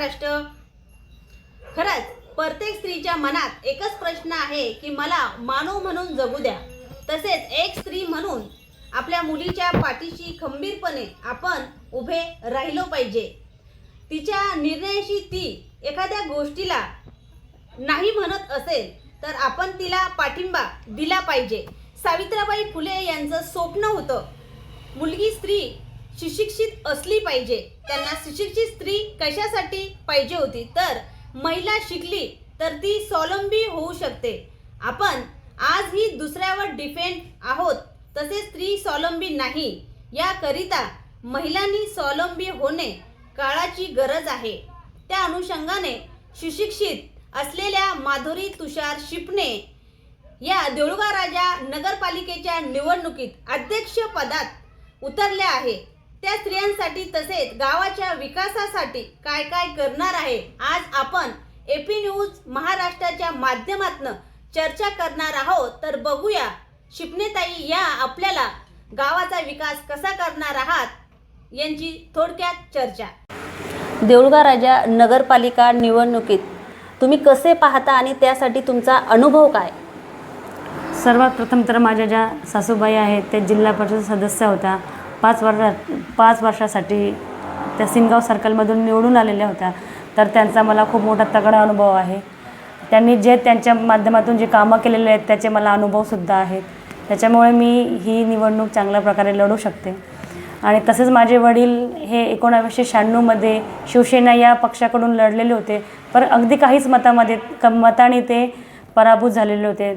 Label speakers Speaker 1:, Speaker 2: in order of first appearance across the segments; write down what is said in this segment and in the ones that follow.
Speaker 1: महाराष्ट्र. खरंच प्रत्येक स्त्रीच्या मनात एकच प्रश्न आहे की मला मानव म्हणून जगू द्या. तसेच एक स्त्री म्हणून आपल्या मुलीच्या पाठीशी खंबीरपणे आपण उभे राहिलो पाहिजे. तिच्या निर्णयाशी ती एखाद्या गोष्टीला नाही म्हणत असेल तर आपण तिला पाठिंबा दिला पाहिजे. सावित्रीबाई फुले यांचं स्वप्न होतं मुलगी स्त्री सुशिक्षित असली पाहिजे. त्यांना सुशिक्षित स्त्री कशासाठी पाहिजे होती? तर महिला शिकली तर ती स्वावलंबी होऊ शकते. आपण आज ही दुसऱ्यावर डिपेंड आहोत तसेच स्त्री स्वावलंबी नाही. याकरिता महिलांनी स्वावलंबी होणे काळाची गरज आहे. त्या अनुषंगाने सुशिक्षित असलेल्या माधुरी तुषार शिपणे या देऊळगाव राजा नगरपालिकेच्या निवडणुकीत अध्यक्षपदात उतरल्या आहे त्या स्त्रियांसाठी तसेच गावाच्या विकासासाठी काय काय करणार आहे? आज आपण एपी न्यूज महाराष्ट्राच्या माध्यमातून चर्चा करणार आहोत. तर बघूया शिपणेताई या आपल्याला गावाचा विकास कसा करणार आहात यांची थोडक्यात चर्चा. देऊळगाव राजा नगरपालिका निवडणुकीत तुम्ही कसे पाहता आणि त्यासाठी तुमचा अनुभव काय?
Speaker 2: सर्वात प्रथम तर माझ्या ज्या सासूबाई आहेत त्या जिल्हा परिषद सदस्य होत्या. पाच वर्षा पाच वर्षासाठी त्या सिंगाव सर्कलमधून निवडून आलेल्या होत्या. तर त्यांचा मला खूप मोठा तगडा अनुभव आहे. त्यांनी जे त्यांच्या माध्यमातून जे कामं केलेले आहेत त्याचे मला अनुभवसुद्धा आहेत. त्याच्यामुळे मी ही निवडणूक चांगल्या प्रकारे लढू शकते. आणि तसेच माझे वडील हे एकोणावीसशे शहाण्णवमध्ये शिवसेना या पक्षाकडून लढलेले होते. पर अगदी काहीच मतामध्ये क मताने ते पराभूत झालेले होते.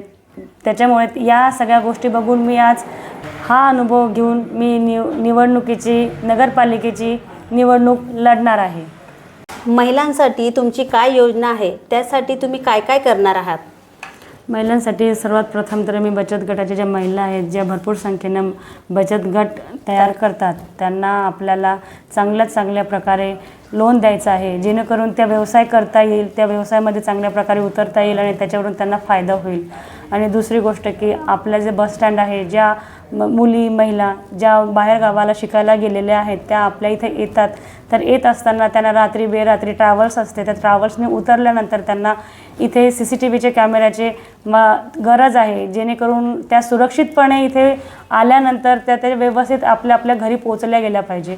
Speaker 2: त्याच्यामुळे या सगळ्या गोष्टी बघून मी आज हा अनुभव घेऊन मी निव निवडणुकीची नगरपालिकेची निवडणूक लढणार आहे.
Speaker 1: महिलांसाठी तुमची काय योजना आहे? त्यासाठी तुम्ही काय काय करणार आहात?
Speaker 2: महिलांसाठी सर्वात प्रथम तर मी बचत गटाच्या ज्या महिला आहेत ज्या भरपूर संख्येनं बचत गट तयार करतात त्यांना आपल्याला चांगल्यात चांगल्या प्रकारे लोन द्यायचं आहे. जेणेकरून त्या व्यवसाय करता येईल त्या व्यवसायामध्ये चांगल्या प्रकारे उतरता येईल आणि त्याच्यावरून त्यांना फायदा होईल. आणि दुसरी गोष्ट की आपल्या जे बसस्टँड आहे ज्या म- मुली महिला ज्या बाहेर गावाला शिकायला गेलेल्या आहेत त्या आपल्या इथे येतात. तर येत असताना त्यांना रात्री बेरात्री ट्रॅव्हल्स असते. त्या ट्रॅव्हल्सने उतरल्यानंतर त्यांना इथे सी सी टी व्हीचे कॅमेऱ्याचे म गरज आहे. जेणेकरून त्या सुरक्षितपणे इथे आल्यानंतर त्या ते व्यवस्थित आपल्या आपल्या घरी पोचल्या गेल्या पाहिजे.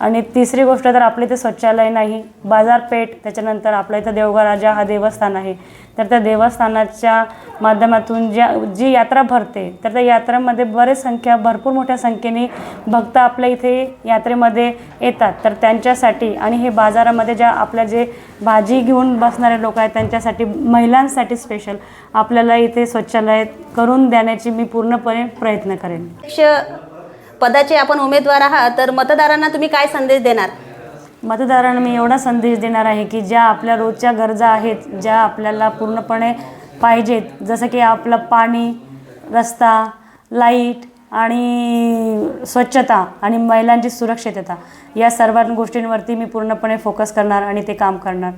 Speaker 2: आणि तिसरी गोष्ट तर आपल्या इथे स्वच्छालय नाही. बाजारपेठ त्याच्यानंतर आपल्या इथं देवघर राजा हा देवस्थान आहे. तर त्या देवस्थानाच्या माध्यमातून ज्या जी यात्रा भरते तर त्या यात्रामध्ये बरेच संख्या भरपूर मोठ्या संख्येने भक्त आपल्या इथे यात्रेमध्ये येतात. तर त्यांच्यासाठी आणि हे बाजारामध्ये ज्या आपल्या जे भाजी घेऊन बसणारे लोक आहेत त्यांच्यासाठी महिलांसाठी स्पेशल आपल्याला इथे स्वच्छालय करून देण्याची मी पूर्णपणे प्रयत्न करेन.
Speaker 1: पदाचे आपण उमेदवार आहात तर मतदारांना तुम्ही काय संदेश देणार?
Speaker 2: मतदारांना मी एवढा संदेश देणार आहे की ज्या आपल्या रोजच्या गरजा आहेत ज्या आपल्याला पूर्णपणे पाहिजेत जसं की आपलं पाणी रस्ता लाइट आणि स्वच्छता आणि महिलांची सुरक्षितता या सर्व गोष्टींवरती मी पूर्णपणे फोकस करणार आणि ते काम करणार.